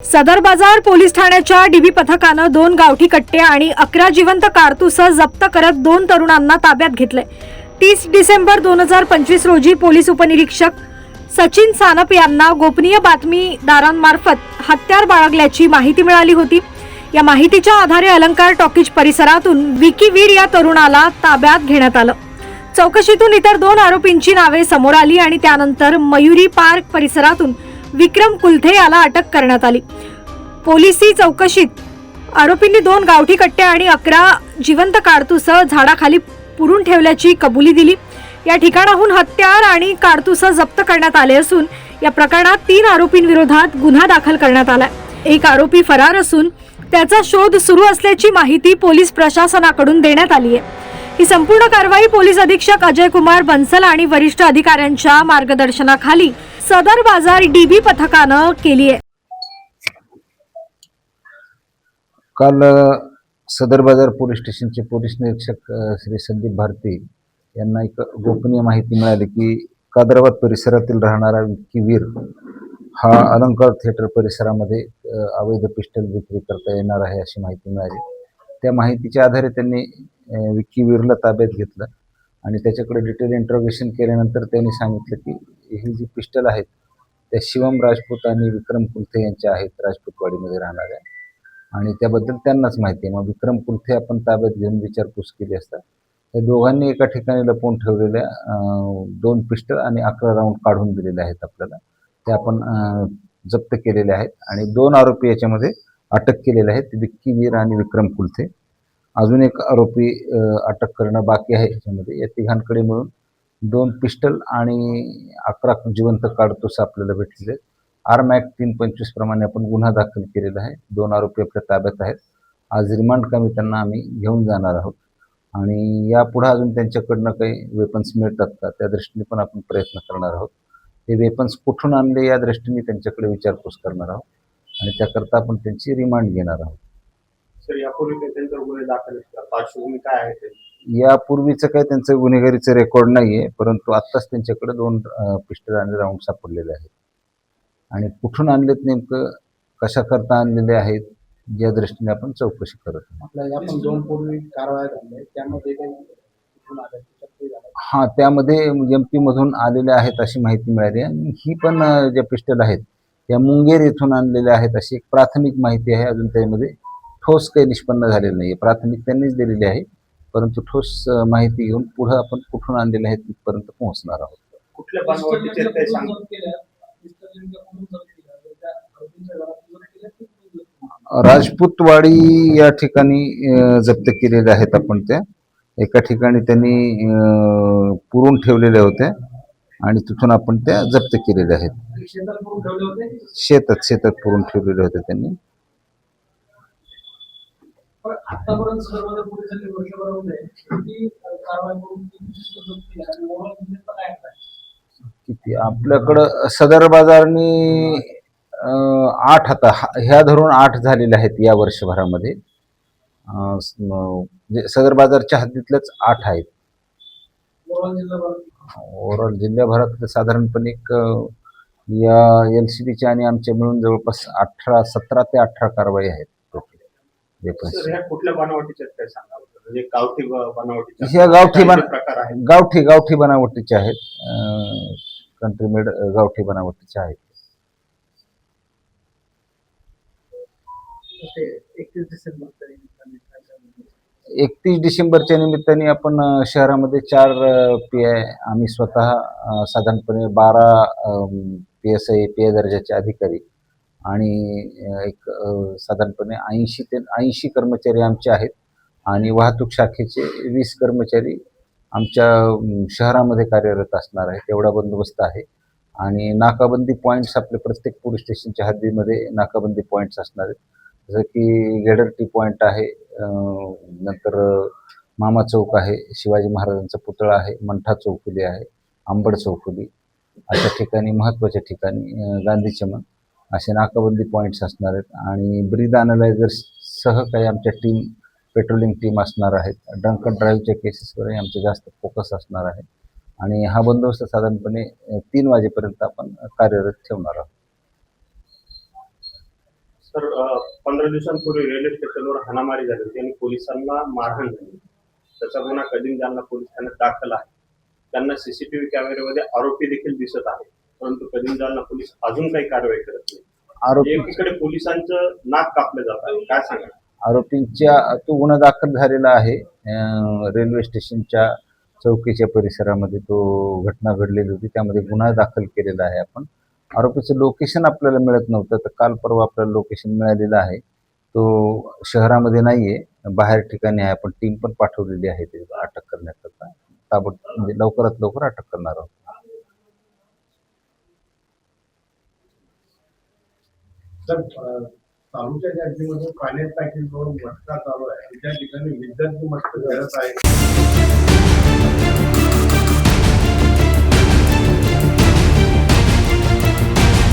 सदर बाजार पोलीस ठाण्याच्या डीबी पथकानं दोन गावठी कट्टे आणि अकरा जिवंत कारतूस जप्त करत दोन तरुणांना ताब्यात घेतले तीस डिसेंबर दोन हजार पंचवीस रोजी पोलीस उपनिरीक्षक सचिन सानप यांना गोपनीय बातमीदारांमार्फत हत्यार बाळगल्याची माहिती मिळाली होती. या माहितीच्या आधारे अलंकार टॉकीज परिसरातून विकी वीर या तरुणाला ताब्यात घेण्यात आलं. चौकशीतून इतर दोन आरोपींची नावे समोर आली आणि त्यानंतर मयुरी पार्क परिसरातून विक्रम कुलथे याला अटक करण्यात आली. पोलिसी चौकशीत आरोपींनी दोन गावठी कट्टे आणि अकरा जिवंत कारतूसं झाडाखाली पुरून ठेवल्याची कबुली दिली. या ठिकाणाहून हत्यार आणि कारतूसं जप्त करण्यात आले असून या प्रकरणात तीन आरोपींविरोधात गुन्हा दाखल करण्यात आला एक आरोपी फरार असून त्याचा शोध सुरू असल्याची माहिती पोलीस प्रशासनाकडून देण्यात आली आहे. ही संपूर्ण कारवाई पोलीस अधीक्षक अजय कुमार बन्सल आणि वरिष्ठ अधिकाऱ्यांच्या मार्गदर्शनाखाली सदर बाजार डीबी पथकानं केली आहे. काल सदर बाजार पोलीस स्टेशनचे पोलीस निरीक्षक श्री संदीप भारती यांना एक गोपनीय माहिती मिळाली की कादराबाद परिसरातील राहणारा विक्की वीर हा अलंकार थिएटर परिसरामध्ये अवैध पिस्टल विक्री करता येणार आहे अशी माहिती मिळाली. त्या माहितीच्या आधारे त्यांनी विक्की वीरला ताब्यात घेतलं. आणि त्याच्याकडे डिटेल इंट्रोगेशन केल्यानंतर त्यांनी सांगितलं की ही जी पिस्टल आहेत त्या शिवम राजपूत आणि विक्रम कुलथे यांच्या आहेत राजपूतवाडीमध्ये राहणाऱ्या. आणि त्याबद्दल त्यांनाच माहिती आहे. मग विक्रम कुलथे आपण ताब्यात घेऊन विचारपूस केली असता त्या दोघांनी एका ठिकाणी लपवून ठेवलेल्या दोन पिस्टल आणि अकरा राऊंड काढून दिलेले आहेत आपल्याला. ते आपण जप्त केलेले आहेत. आणि दोन आरोपी याच्यामध्ये अटक केलेले आहेत विक्की वीर आणि विक्रम कुलथे. अजून एक आरोपी अटक करणं बाकी आहे याच्यामध्ये या तिघांकडे मिळून दोन पिस्टल आणि अकरा जिवंत काढतोस आपल्याला भेटलेले आरमॅक आर्म ॲक्ट तीन पंचवीस प्रमाणे आपण गुन्हा दाखल केलेला आहे. दोन आरोपी आपल्या ताब्यात आहेत. आज रिमांड कमी त्यांना आम्ही घेऊन जाणार आहोत. आणि यापुढे अजून त्यांच्याकडनं काही वेपन्स मिळतात का त्या दृष्टीने पण आपण प्रयत्न करणार आहोत. ते वेपन्स कुठून आणले या दृष्टीने त्यांच्याकडे विचारपूस करणार आहोत. आणि त्याकरता आपण त्यांची रिमांड घेणार आहोत. सर यापूर्वी काही त्यांच्यावर गुन्हे दाखल असतात. पार्श्वभूमी काय आहे ते? यापूर्वीचं काही त्यांचं गुन्हेगारीचं रेकॉर्ड नाही आहे परंतु आत्ताच त्यांच्याकडे दोन पिस्टल आणि राऊंड सापडलेले आहेत. आणि कुठून आणलेत नेमकं कशा करता आणलेले आहेत या दृष्टीने आपण चौकशी करत आहोत. आपल्या या पण दोन पूर्वी कारवाया झाल्या त्यामध्ये काही कुठून आल्या त्याच्यात काही झालं हां त्यामध्ये एम पीमधून आलेले आहेत अशी माहिती मिळाली. आणि ही पण अं, ज्या पिस्टल आहेत त्या मुंगेर येथून आणलेल्या आहेत अशी एक प्राथमिक माहिती आहे अजून त्यामध्ये. ठोस काही निष्पन्न झालेलं नाही आहे प्राथमिक त्यांनीच दिलेली आहे. परंतु ठोस माहिती घेऊन पुढं आपण कुठून आणलेले आहेत तिथपर्यंत पोहोचणार आहोत. राजपूतवाडी या ठिकाणी जप्त केलेल्या आहेत आपण त्या. एका ठिकाणी त्यांनी पुरून ठेवलेल्या होत्या आणि तिथून आपण त्या जप्त केलेल्या आहेत. शेतात शेतात पुरून ठेवलेल्या होत्या त्यांनी. आतापर्यंत सर्व पोलिसांनी कारवाई करून किती? आपल्याकडं सदर बाजारनी आठ आता ह्या धरून आठ झालेले आहेत या वर्षभरामध्ये. म्हणजे सदर बाजारच्या हद्दीतलेच आठ आहेत. ओव्हरऑल जिल्ह्याभरात साधारणपणे एक या एल सी बीच्या आणि आमच्या मिळून जवळपास अठरा सतरा ते अठरा कारवाई आहेत. कुठल्या आहेत सांगा. म्हणजे गावठी ब- बनावटीचे ह्या गावठी बन काय प्रकार आहे गावठी गावठी बनावटीचे आहेत. कंट्रीमेड गावठी बनावटीचे आहेत. एकतीस डिसेंबर एकतीस डिसेंबरच्या निमित्ताने आपण शहरामध्ये चार पी आय आम्ही स्वतः साधारणपणे बारा P S I P I दर्जाचे अधिकारी आणि एक साधारणपणे ऐंशी ते ऐंशी कर्मचारी आमचे आहेत. आणि वाहतूक शाखेचे वीस कर्मचारी आमच्या शहरामध्ये कार्यरत असणार आहे तेवढा बंदोबस्त आहे. आणि नाकाबंदी पॉईंट्स आपले प्रत्येक पोलीस स्टेशनच्या हद्दीमध्ये नाकाबंदी पॉईंट्स असणार आहेत. जसं की गेडर टी पॉईंट आहे नंतर मामा चौक आहे शिवाजी महाराजांचा पुतळा आहे मंठा चौफुली आहे आंबड चौफुली अशा ठिकाणी महत्त्वाच्या ठिकाणी गांधी चमन. असे नाकाबंदी पॉईंट्स असणार आहेत. आणि ब्रीद सह काही आमच्या टीम पेट्रोलिंग टीम असणार आहेत. ड्रंकन ड्राईव्हच्या केसेसवरही आमचे जास्त फोकस असणार आहे. आणि हा बंदोबस्त साधारणपणे तीन वाजेपर्यंत आपण कार्यरत ठेवणार आहोत. सर पंधरा दिवसांपूर्वी रेल्वे स्टेशनवर हाणामारी झाली होती आणि पोलिसांना मारहाण झाली त्याचा गुन्हा कधी जालना पोलीस ठाण्यात दाखल आहे. त्यांना सीसीटीव्ही कॅमेऱ्यामध्ये आरोपी देखील दिसत आहे परंतु कधी जालना पोलीस अजून काही कारवाई करत नाही. आरोपी एकीकडे पोलिसांचं नाक कापलं जात आहे. काय सांगा आरोपींच्या तो गुन्हा दाखल झालेला आहे. रेल्वे स्टेशनच्या चौकीच्या परिसरामध्ये तो घटना घडलेली होती. त्यामध्ये गुन्हा दाखल केलेला आहे आपण. आरोपीचं लोकेशन आपल्याला मिळत नव्हतं तर काल परवा आपल्याला लोकेशन मिळालेलं आहे. तो शहरामध्ये नाही आहे बाहेर ठिकाणी आहे. आपण टीम पण पाठवलेली आहे ते अटक करण्याकरता. ताबड म्हणजे लवकरात लवकर अटक करणार आहोत. तर तालुक्याच्या अगदीमध्ये पाण्यात टाकी दोन मटका चालू आहे. त्या ठिकाणी विद्यार्थी मटक घडत आहे